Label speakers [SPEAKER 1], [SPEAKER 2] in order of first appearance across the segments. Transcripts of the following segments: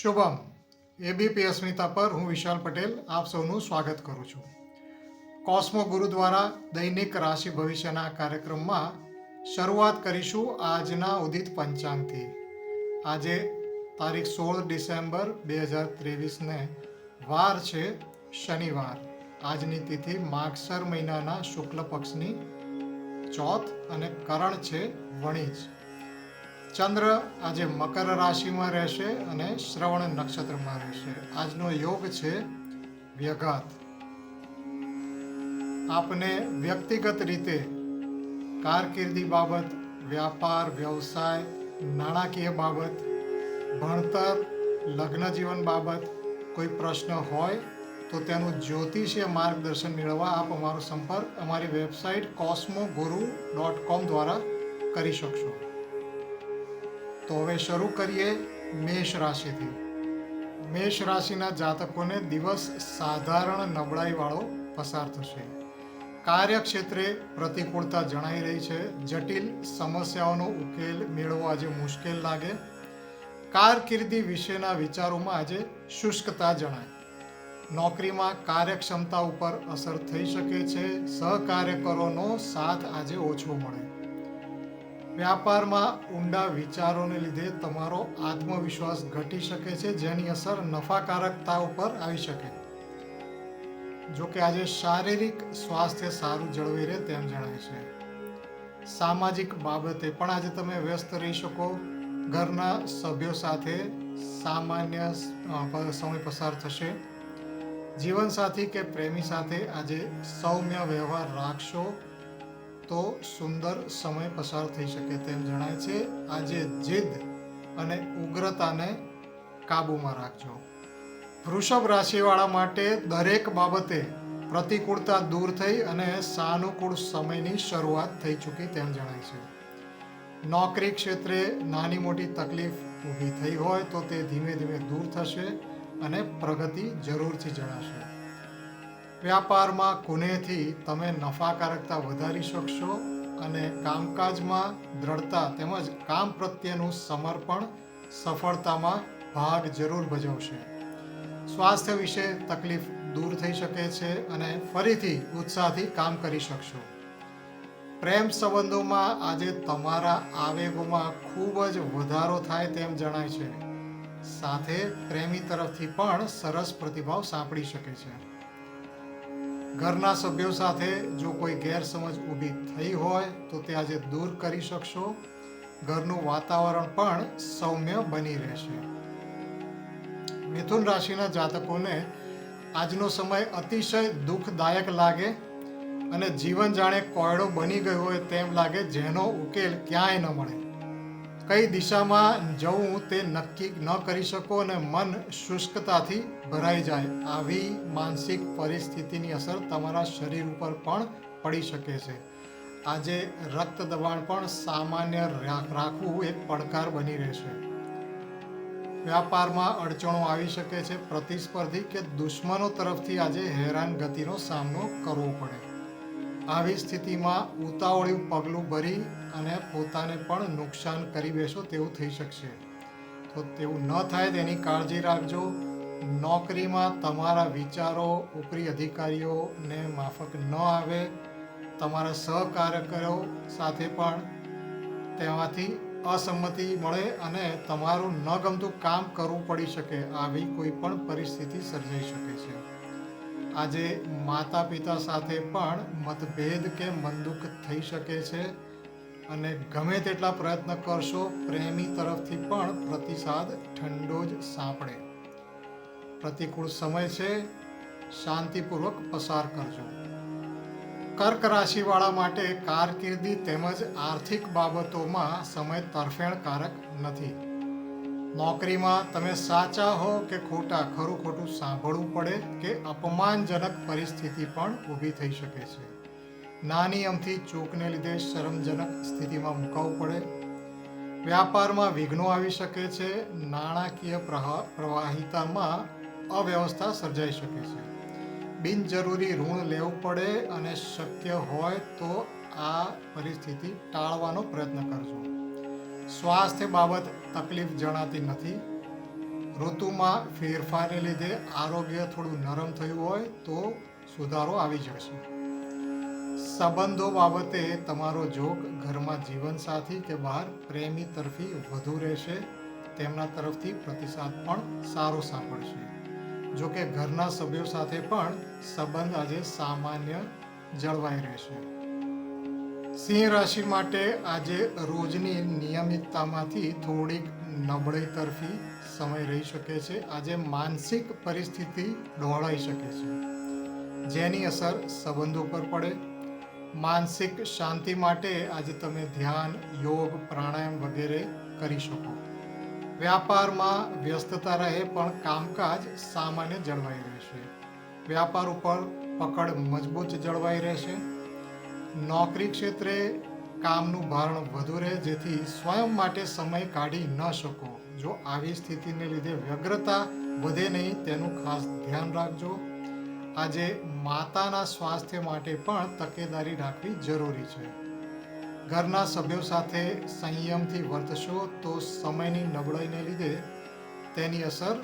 [SPEAKER 1] Shubham ABP અસ્મિતા પર હું વિશાલ પટેલ આપ સૌનું સ્વાગત કરું છું. કોસ્મો ગુરુ દ્વારા દૈનિક રાશિ ભવિષ્યના કાર્યક્રમમાં શરૂઆત કરીશું આજના ઉદિત પંચાંગથી. આજે તારીખ સોળ ડિસેમ્બર બે હજાર ત્રેવીસને વાર છે શનિવાર. આજની તિથિ માગસર મહિનાના શુક્લ પક્ષની ચોથ અને કરણ છે વણિજ. ચંદ્ર આજે મકર રાશિમાં રહેશે અને શ્રવણ નક્ષત્રમાં રહેશે. આજનો યોગ છે વ્યઘાત. આપને વ્યક્તિગત રીતે કારકિર્દી બાબત, વ્યાપાર, વ્યવસાય, નાણાકીય બાબત, ભણતર, લગ્ન જીવન બાબત કોઈ પ્રશ્ન હોય તો તેનું જ્યોતિષીય માર્ગદર્શન મેળવવા આપ અમારો સંપર્ક અમારી વેબસાઇટ કોસ્મો ગુરુ ડોટ કોમ દ્વારા કરી શકશો. તો હવે શરૂ કરીએ મેષ રાશિથી. મેષ રાશિના જાતકોને દિવસ સાધારણ નબળાઈવાળો પસાર થશે. કાર્યક્ષેત્રે પ્રતિકૂળતા જણાઈ રહી છે. જટિલ સમસ્યાઓનો ઉકેલ મેળવવો આજે મુશ્કેલ લાગે. કારકિર્દી વિશેના વિચારોમાં આજે શુષ્કતા જણાય. નોકરીમાં કાર્યક્ષમતા ઉપર અસર થઈ શકે છે. સહકાર્યકરોનો સાથ આજે ઓછો મળે. વ્યાપારમાં ઊંડા વિચારોને લીધે તમારો આત્મવિશ્વાસ ઘટી શકે છે, જેની અસર નફાકારકતા ઉપર આવી શકે. જો કે આજે શારીરિક સ્વાસ્થ્ય સારું જળવાઈ રહે તેમ જણાય છે. સામાજિક બાબતે પણ આજે તમે વ્યસ્ત રહી શકો. ઘરના સભ્યો સાથે સામાન્ય સમય પસાર થશે. જીવનસાથી કે પ્રેમી સાથે આજે સૌમ્ય વ્યવહાર રાખશો. તો સુંદર સમય પસાર થઈ શકે તેમ જણાય છે. આજે જીદ અને ઉગ્રતાને કાબૂમાં રાખજો. વૃષભ રાશિવાળા માટે દરેક બાબતે પ્રતિકૂળતા દૂર થઈ અને સાનુકૂળ સમયની શરૂઆત થઈ ચૂકી તેમ જણાય છે. નોકરી ક્ષેત્રે નાની મોટી તકલીફ ઊભી થઈ હોય તો તે ધીમે ધીમે દૂર થશે અને પ્રગતિ જરૂરથી જણાશે. વ્યાપારમાં કુનેથી તમે નફાકારકતા વધારી શકશો અને કામકાજમાં દ્રઢતા તેમજ કામ પ્રત્યેનું સમર્પણ સફળતામાં ભાગ જરૂર ભજવશે. સ્વાસ્થ્ય વિશે તકલીફ દૂર થઈ શકે છે અને ફરીથી ઉત્સાહથી કામ કરી શકશો. પ્રેમ સંબંધોમાં આજે તમારા આવેગોમાં ખૂબ જ વધારો થાય તેમ જણાય છે. સાથે પ્રેમી તરફથી પણ સરસ પ્રતિભાવ સાંપડી શકે છે. ઘરના સભ્યો સાથે જો કોઈ ગેરસમજ ઊભી થઈ હોય, તો તે આજે દૂર કરી શકશો. ઘરનું વાતાવરણ પણ સૌમ્ય બની રહેશે. મિથુન રાશિના જાતકોને આજનો સમય અતિશય દુઃખદાયક લાગે અને જીવન જાણે કોયડો બની ગયો હોય તેમ લાગે, જેનો ઉકેલ ક્યાંય ન મળે. કઈ દિશામાં જવું તે નક્કી ન કરી શકો અને મન શુષ્કતાથી ભરાઈ જાય, આવી માનસિક પરિસ્થિતિની અસર તમારા શરીર ઉપર પણ પડી શકે છે. આજે રક્ત દબાણ પણ સામાન્ય રાખવું એક પડકાર બની રહેશે. વ્યાપારમાં અડચણો આવી શકે છે, પ્રતિસ્પર્ધી કે દુશ્મનો તરફથી આજે હેરાનગતિનો સામનો કરવો પડે. આવી સ્થિતિમાં ઉતાવળિયું પગલું ભરી અને પોતાને પણ નુકસાન કરી બેસો તેવું થઈ શકશે. તો તેવું ન થાય તેની કાળજી રાખજો. નોકરીમાં તમારા વિચારો ઉપરી અધિકારીઓને માફક ન આવે. તમારા સહકાર્યકરો સાથે પણ તેમાંથી અસંમતિ મળે અને તમારું ન ગમતું કામ કરવું પડી શકે, આવી કોઈ પણ પરિસ્થિતિ સર્જાઈ શકે છે. આજે માતા પિતા સાથે પણ મતભેદ કે મનદુખ થઈ શકે છે અને ગમે તેટલા પ્રયત્ન કરશો, પ્રેમી તરફથી પણ પ્રતિસાદ ઠંડો જ સાંપડે. પ્રતિકૂળ સમય છે, શાંતિપૂર્વક પસાર કરજો. કર્ક રાશિવાળા માટે કારકિર્દી તેમજ આર્થિક બાબતોમાં સમય તરફેણકારક નથી. નોકરીમાં તમે સાચા હો કે ખોટા, ખરું ખોટું સાંભળવું પડે કે અપમાનજનક પરિસ્થિતિ પણ ઊભી થઈ શકે છે. નાની અમથી ચૂકને લીધે શરમજનક સ્થિતિમાં મુકાવવું પડે. વ્યાપારમાં વિઘ્નો આવી શકે છે. નાણાકીય પ્રવાહિતામાં અવ્યવસ્થા સર્જાઈ શકે છે. બિનજરૂરી ઋણ લેવું પડે અને શક્ય હોય તો આ પરિસ્થિતિ ટાળવાનો પ્રયત્ન કરજો. સ્વાસ્થ્ય બાબત તકલીફ જણાતી નથી. ઋતુમાં ફેરફારને લીધે આરોગ્ય થોડું નરમ થયું હોય તો સુધારો આવી જશે. સંબંધો બાબતે તમારો જોગ ઘરમાં જીવનસાથી કે બહાર પ્રેમી તરફી વધુ રહેશે. તેમના તરફથી પ્રતિસાદ પણ સારો સાંભળશે. જો કે ઘરના સભ્યો સાથે પણ સંબંધ આજે સામાન્ય જળવાઈ રહેશે. સિંહ રાશિ માટે આજે રોજની નિયમિતતામાંથી થોડીક નબળાઈ તરફી સમય રહી શકે છે. આજે માનસિક પરિસ્થિતિ ઢોળાઈ શકે છે. જેની અસર સંબંધો પર પડે. માનસિક શાંતિ માટે આજે તમે ધ્યાન, યોગ, પ્રાણાયામ વગેરે કરી શકો. વ્યાપારમાં વ્યસ્તતા રહે પણ કામકાજ સામાન્ય જળવાઈ રહેશે. વ્યાપાર ઉપર પકડ મજબૂત જળવાઈ રહેશે. નોકરી ક્ષેત્રે કામનું ભારણ વધુ રહે, જેથી સ્વયં માટે સમય કાઢી ન શકો. જો આવી સ્થિતિને લીધે વ્યગ્રતા વધે નહીં, તેનું ખાસ ધ્યાન રાખજો. આજે માતાના સ્વાસ્થ્ય માટે પણ તકેદારી રાખવી જરૂરી છે. ઘરના સભ્યો સાથે સંયમથી વર્તશો તો સમયની નબળાઈને લીધે તેની અસર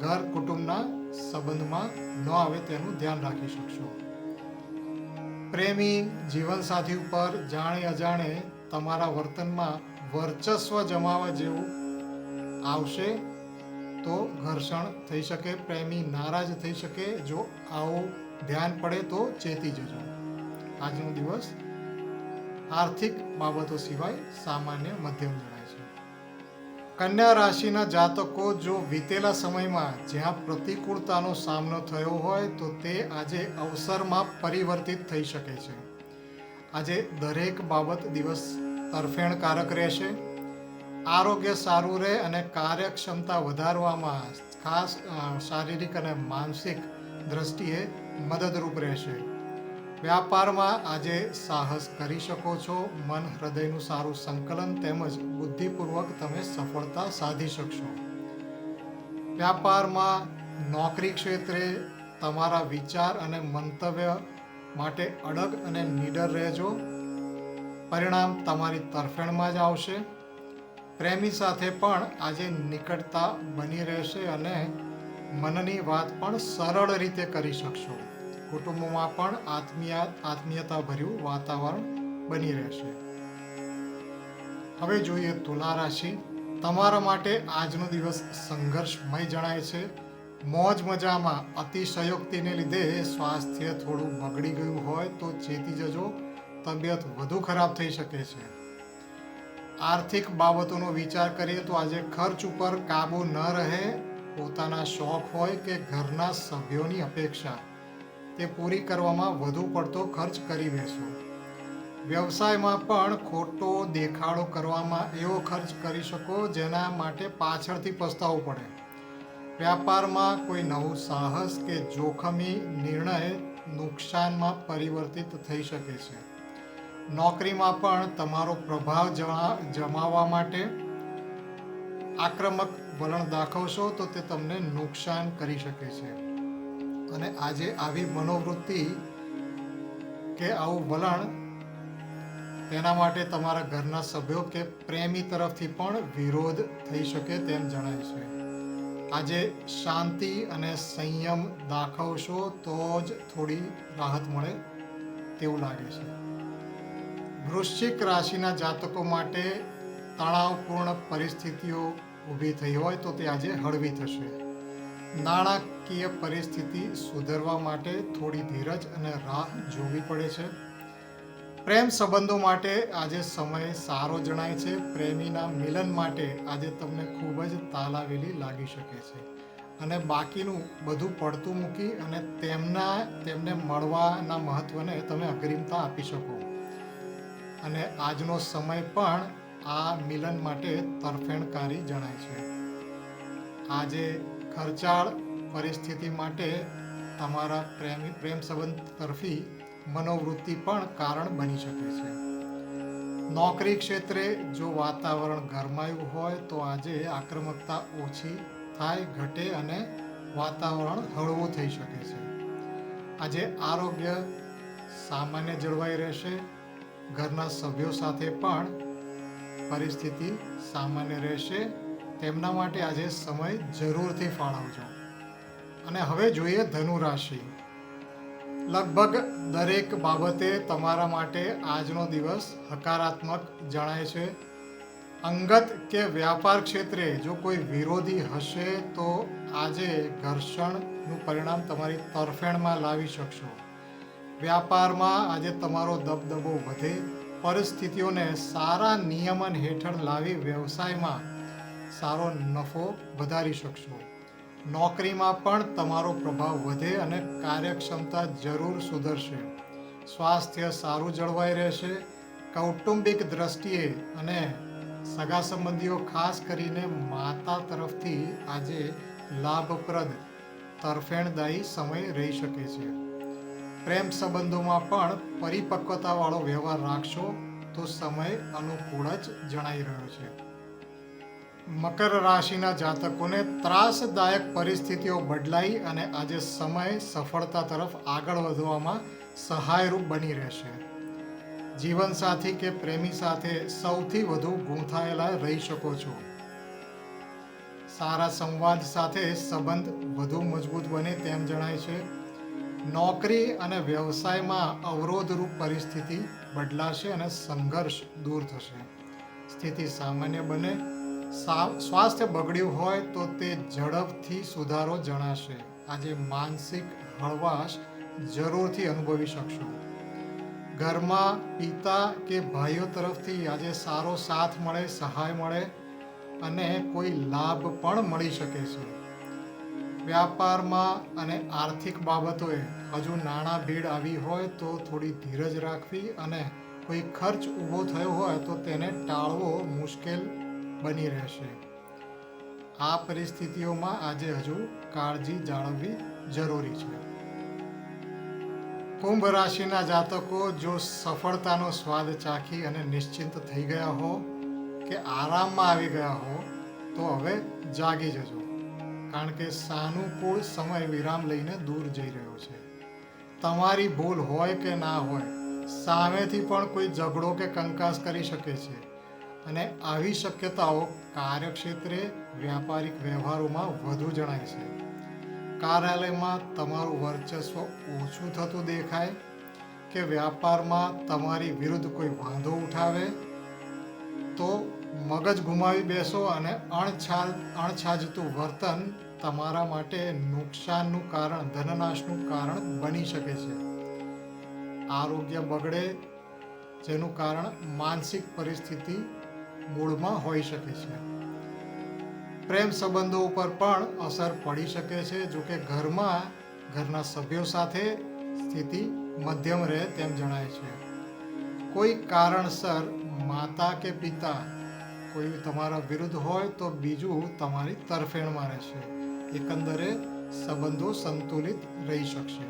[SPEAKER 1] ઘર કુટુંબના સંબંધમાં ન આવે તેનું ધ્યાન રાખી શકશો. પ્રેમી જીવનસાથી ઉપર જાણે અજાણે તમારા વર્તનમાં વર્ચસ્વ જમાવવા જેવું આવશે તો ઘર્ષણ થઈ શકે, પ્રેમી નારાજ થઈ શકે. જો આવું ધ્યાન પડે તો ચેતી જજો. આજનો દિવસ આર્થિક બાબતો સિવાય સામાન્ય મધ્યમ જણાય. કન્યા રાશિના જાતકો જો વીતેલા સમયમાં જ્યાં પ્રતિકૂળતાનો સામનો થયો હોય તો તે આજે અવસરમાં પરિવર્તિત થઈ શકે છે. આજે દરેક બાબત દિવસ તરફેણકારક રહેશે. આરોગ્ય સારું રહે અને કાર્યક્ષમતા વધારવામાં ખાસ શારીરિક અને માનસિક દ્રષ્ટિએ મદદરૂપ રહેશે. વ્યાપારમાં આજે સાહસ કરી શકો છો. મન હૃદયનું સારું સંકલન તેમજ બુદ્ધિપૂર્વક તમે સફળતા સાધી શકશો. વ્યાપારમાં નોકરી ક્ષેત્રે તમારા વિચાર અને મંતવ્ય માટે અડગ અને નીડર રહેજો. પરિણામ તમારી તરફેણમાં જ આવશે. પ્રેમી સાથે પણ આજે નિકટતા બની રહેશે અને મનની વાત પણ સરળ રીતે કરી શકશો. કુટુંબમાં પણ આત્મીય આત્મીયતા ભર્યું વાતાવરણ બની રહેશે. હવે જોઈએ તુલા રાશિ. તમારા માટે આજનો દિવસ સંઘર્ષમય જણાય છે. મોજ મજામાં અતિશયોક્તિને લીધે સ્વાસ્થ્ય થોડું બગડી ગયું હોય તો ચેતી જજો. તબિયત વધુ ખરાબ થઈ શકે છે. આર્થિક બાબતોનો વિચાર કરીએ તો આજે ખર્ચ ઉપર કાબુ ન રહે. પોતાના શોખ હોય કે ઘરના સભ્યોની અપેક્ષા. તે પૂરી કરવામાં વધુ પડતો ખર્ચ કરી બેસો. વ્યવસાયમાં પણ ખોટો દેખાડો કરવામાં એવો ખર્ચ કરી શકો જેના માટે પાછળથી પસ્તાવવું પડે. વ્યાપારમાં કોઈ નવું સાહસ કે જોખમી નિર્ણય નુકસાનમાં પરિવર્તિત થઈ શકે છે. નોકરીમાં પણ તમારો પ્રભાવ જમા- જમાવવા માટે આક્રમક વલણ દાખવશો તો તે તમને નુકસાન કરી શકે છે. અને આજે આવી મનોવૃત્તિ કે આવું વલણ તેના માટે તમારા ઘરના સભ્યો કે પ્રેમી તરફથી પણ વિરોધ થઈ શકે તેમ જણાય છે. આજે શાંતિ અને સંયમ દાખવશો તો જ થોડી રાહત મળે તેવું લાગે છે. વૃશ્ચિક રાશિના જાતકો માટે તણાવપૂર્ણ પરિસ્થિતિઓ ઊભી થઈ હોય તો તે આજે હળવી થશે. નાણાકીય પરિસ્થિતિ સુધરવા માટે થોડી ધીરજ અને રાહ જોવી પડે છે. પ્રેમ સંબંધો માટે આજે સમય સારો જણાય છે. પ્રેમીના મિલન માટે આજે તમને ખૂબ જ તાલાવેલી લાગી શકે છે. અને બાકીનું બધું પડતું મૂકી અને તેમના, તેમને મળવાના મહત્વને તમે અગ્રિમતા આપી શકો. અને આજનો સમય પણ આ મિલન માટે તરફેણકારી જણાય છે. આજે ખર્ચાળ પરિસ્થિતિ માટે તમારા પ્રેમી, પ્રેમ સંબંધ તરફી મનોવૃત્તિ પણ કારણ બની શકે છે. નોકરી ક્ષેત્રે જો વાતાવરણ ગરમાયું હોય તો આજે આક્રમકતા ઓછી થાય, ઘટે અને વાતાવરણ હળવું થઈ શકે છે. આજે આરોગ્ય સામાન્ય જળવાઈ રહેશે. ઘરના સભ્યો સાથે પણ પરિસ્થિતિ સામાન્ય રહેશે. તેમના માટે આજે સમય જરૂરથી ફાળવજો. અને હવે જોઈએ ધનુ રાશિ લગભગ દરેક બાબતે તમારા માટે આજનો દિવસ હકારાત્મક જણાય છે. અંગત કે વ્યાપાર ક્ષેત્રે જો કોઈ વિરોધી હશે તો આજે ઘર્ષણનું પરિણામ તમારી તરફેણમાં લાવી શકશો. વ્યાપારમાં આજે તમારો દબદબો વધે. પરિસ્થિતિઓને સારા નિયમન હેઠળ લાવી વ્યવસાયમાં સારો નફો વધારી શકશો. નોકરીમાં પણ તમારો પ્રભાવ વધે અને કાર્યક્ષમતા જરૂર સુધરશે. સ્વાસ્થ્ય સારું જળવાઈ રહેશે. કૌટુંબિક દ્રષ્ટિએ અને સગા સંબંધીઓ ખાસ કરીને માતા તરફથી આજે લાભપ્રદ તરફેણદાયી સમય રહી શકે છે. પ્રેમ સંબંધોમાં પણ પરિપક્વતાવાળો વ્યવહાર રાખશો તો સમય અનુકૂળ જ જણાઈ રહ્યો છે. મકર રાશિના જાતકોને ત્રાસદાયક પરિસ્થિતિઓ બદલાઈ અને આજે સમય સફળતા તરફ આગળ વધવામાં સહાયરૂપ બની રહેશે. જીવનસાથી કે પ્રેમી સાથે સૌથી વધુ ગૂંથાયેલા રહી શકો છો. સારા સંવાદ સાથે સંબંધ વધુ મજબૂત બને તેમ જણાય છે. નોકરી અને વ્યવસાયમાં અવરોધરૂપ પરિસ્થિતિ બદલાશે અને સંઘર્ષ દૂર થશે. સ્થિતિ સામાન્ય બને સ્વાસ્થ્ય બગડ્યું હોય તો તે ઝડપથી સુધારો જણાશે. આજે માનસિક હળવાશ જરૂરથી અનુભવી શકશો. ઘરમાં પિતા કે ભાઈઓ તરફથી આજે સારો સાથ મળે, સહાય મળે અને કોઈ લાભ પણ મળી શકે છે. વ્યાપારમાં અને આર્થિક બાબતોએ હજુ નાણાં ભીડ આવી હોય તો થોડી ધીરજ રાખવી અને કોઈ ખર્ચ ઊભો થયો હોય તો તેને ટાળવો મુશ્કેલ બની રહેશે. આ પરિસ્થિતિઓમાં આજે હજુ કાળજી જાળવવી જરૂરી છે. કુંભ રાશિના જાતકો જો સફળતાનો સ્વાદ ચાખી અને નિશ્ચિંત થઈ ગયા હો કે આરામમાં આવી ગયા હો, તો હવે જાગી જજો. કારણ કે સાનુકૂળ સમય વિરામ લઈને દૂર જઈ રહ્યો છે. તમારી ભૂલ હોય કે ના હોય, સામેથી પણ કોઈ ઝઘડો કે કંકાસ કરી શકે છે. અને આવી શક્યતાઓ કાર્યક્ષેત્રે વ્યાપારિક વ્યવહારોમાં વધુ જણાય છે. કાર્યાલયમાં તમારું વર્ચસ્વ ઓછું થતું દેખાય કે વ્યાપારમાં તમારી વિરુદ્ધ કોઈ વાંધો ઉઠાવે તો મગજ ગુમાવી બેસો અને અણછાજ અણછાજતું વર્તન તમારા માટે નુકસાનનું કારણ, ધનનાશનું કારણ બની શકે છે. આરોગ્ય બગડે, જેનું કારણ માનસિક પરિસ્થિતિ મૂળમાં હોઈ શકે છે. પ્રેમ સંબંધો ઉપર પણ અસર પડી શકે છે. જો કે ઘરમાં, ઘરના સભ્યો સાથે સ્થિતિ મધ્યમ રહે તેમ જણાય છે. કોઈ કારણસર માતા કે પિતા કોઈ તમારા વિરુદ્ધ હોય તો બીજું તમારી તરફેણ મારે છે એકંદરે સંબંધો સંતુલિત રહી શકશે.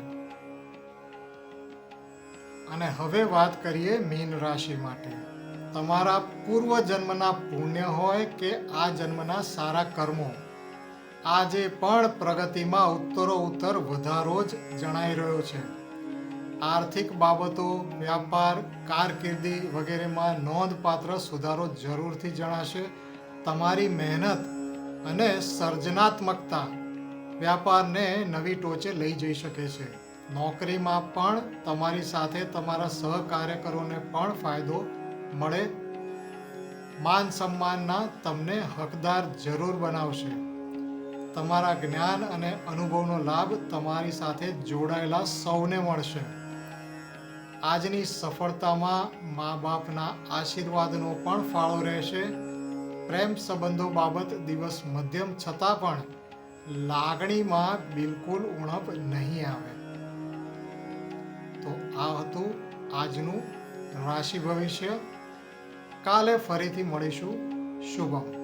[SPEAKER 1] અને હવે વાત કરીએ મીન રાશિ માટે. તમારા પૂર્વ જન્મના પુણ્ય હોય કે આ જન્મના સારા કર્મો? આજે પણ પ્રગતિમાં ઉત્તરો ઉત્તર વધારો જ જણાઈ રહ્યો છે. આર્થિક બાબતો, વ્યાપાર, કારકિર્દી વગેરેમાં નોંધપાત્ર સુધારો જરૂરથી જણાશે. તમારી મહેનત અને સર્જનાત્મકતા વ્યાપારને નવી ટોચે લઈ જઈ શકે છે. નોકરીમાં પણ તમારી સાથે તમારા સહકાર્યકરોને પણ ફાયદો મળે. માન સન્માનના તમને હકદાર જરૂર બનાવશે. તમારા જ્ઞાન અને અનુભવનો લાભ તમારી સાથે જોડાયેલા સૌને મળશે. આજની સફળતામાં મા બાપના આશીર્વાદનો પણ ફાળો રહેશે. પ્રેમ સંબંધો બાબત દિવસ મધ્યમ છતાં પણ લાગણીમાં બિલકુલ ઉણપ નહીં આવે. તો આ હતું આજનું રાશિ ભવિષ્ય. કાલે ફરીથી મળીશું. શુભમ.